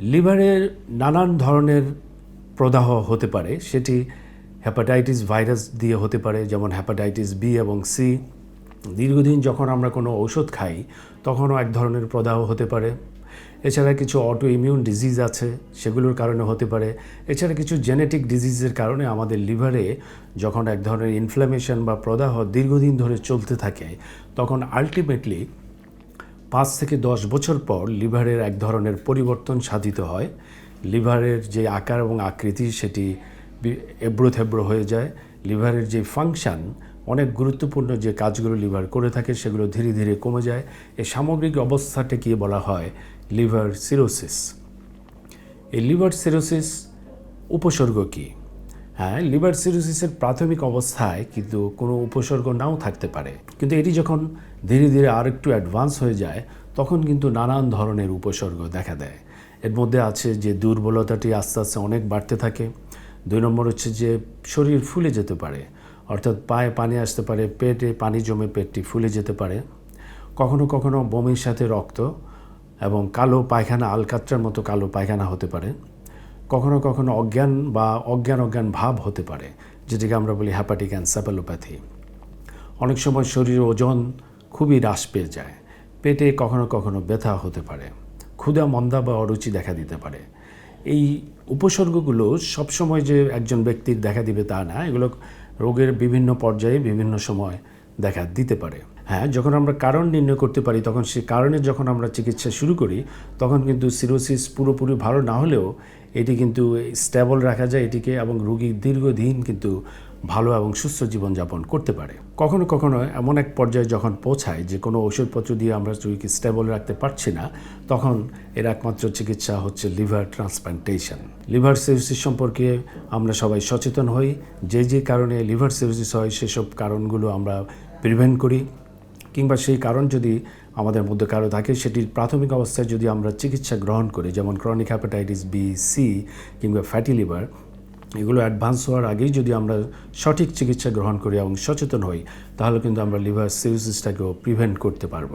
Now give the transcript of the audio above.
লিভারের নানান ধরনের প্রদাহ হতে পারে। সেটি হ্যাপাটাইটিস ভাইরাস দিয়ে হতে পারে, যেমন হ্যাপাটাইটিস বি এবং সি দীর্ঘদিন যখন আমরা কোনো ঔষধ খাই, তখনও এক ধরনের প্রদাহ হতে পারে। এছাড়া কিছু অটো ইমিউন ডিজিজ আছে, সেগুলোর কারণে হতে পারে। এছাড়া কিছু জেনেটিক ডিজিজের কারণে আমাদের লিভারে যখন এক ধরনের ইনফ্ল্যামেশন বা প্রদাহ দীর্ঘদিন ধরে চলতে থাকে, তখন আলটিমেটলি পাঁচ থেকে দশ বছর পর লিভারের এক ধরনের পরিবর্তন সাধিত হয়। লিভারের যে আকার এবং আকৃতি সেটি এবড়ো হয়ে যায়। লিভারের যে ফাংশন, অনেক গুরুত্বপূর্ণ যে কাজগুলো লিভার করে থাকে সেগুলো ধীরে ধীরে কমে যায়। এই সামগ্রিক অবস্থাটাকে বলা হয়? Liver cirrhosis. এই লিভার সিরোসিস উপসর্গ কী? লিভার সিরোসিসের প্রাথমিক অবস্থায় কিন্তু কোনো উপসর্গ নাও থাকতে পারে। কিন্তু এটি যখন ধীরে ধীরে আর একটু অ্যাডভান্স হয়ে যায়, তখন কিন্তু নানান ধরনের উপসর্গ দেখা দেয়। এর মধ্যে আছে যে দুর্বলতাটি আস্তে আস্তে অনেক বাড়তে থাকে। দুই নম্বর হচ্ছে যে শরীর ফুলে যেতে পারে, অর্থাৎ পায়ে পানি আসতে পারে, পেটে পানি জমে পেটটি ফুলে যেতে পারে। কখনো কখনো বমির সাথে রক্ত এবং কালো পায়খানা, আলকাত্রার মতো কালো পায়খানা হতে পারে। কখনো কখনো অজ্ঞান বা অজ্ঞান অজ্ঞান ভাব হতে পারে, যেটাকে আমরা বলি হ্যাপাটিক অ্যান্সাপালোপ্যাথি অনেক সময় শরীরের ওজন খুবই হ্রাস পেয়ে যায়, পেটে কখনো কখনো ব্যথা হতে পারে, ক্ষুধা, মন্দা বা অরুচি দেখা দিতে পারে। এই উপসর্গগুলো সবসময় যে একজন ব্যক্তির দেখা দিবে তা না, এগুলো রোগের বিভিন্ন পর্যায়ে বিভিন্ন সময় দেখা দিতে পারে। হ্যাঁ যখন আমরা কারণ নির্ণয় করতে পারি, তখন সেই কারণে যখন আমরা চিকিৎসা শুরু করি, তখন কিন্তু সিরোসিস পুরোপুরি ভালো না হলেও এটি কিন্তু স্টেবল রাখা যায়, এটিকে এবং রোগী দীর্ঘদিন কিন্তু ভালো এবং সুস্থ জীবনযাপন করতে পারে। কখনো কখনো এমন এক পর্যায়ে যখন পৌঁছায় যে কোনো ওষুধপত্র দিয়ে আমরা রোগীকে স্টেবল রাখতে পারছি না, তখন এর একমাত্র চিকিৎসা হচ্ছে লিভার ট্রান্সপ্লান্টেশন লিভার সিরোসিস সম্পর্কে আমরা সবাই সচেতন হই, যে যে কারণে লিভার সিরোসিস হয়, সেসব কারণগুলো আমরা প্রিভেন্ট করি। কিংবা সেই কারণ যদি আমাদের মধ্যে কারও থাকে, সেটির প্রাথমিক অবস্থায় যদি আমরা চিকিৎসা গ্রহণ করি, যেমন ক্রনিক হ্যাপাটাইটিস বি সি কিংবা ফ্যাটি লিভার এগুলো অ্যাডভান্স হওয়ার আগেই যদি আমরা সঠিক চিকিৎসা গ্রহণ করি এবং সচেতন হই, তাহলে কিন্তু আমরা লিভার সিরোসিসটাকেও প্রিভেন্ট করতে পারব।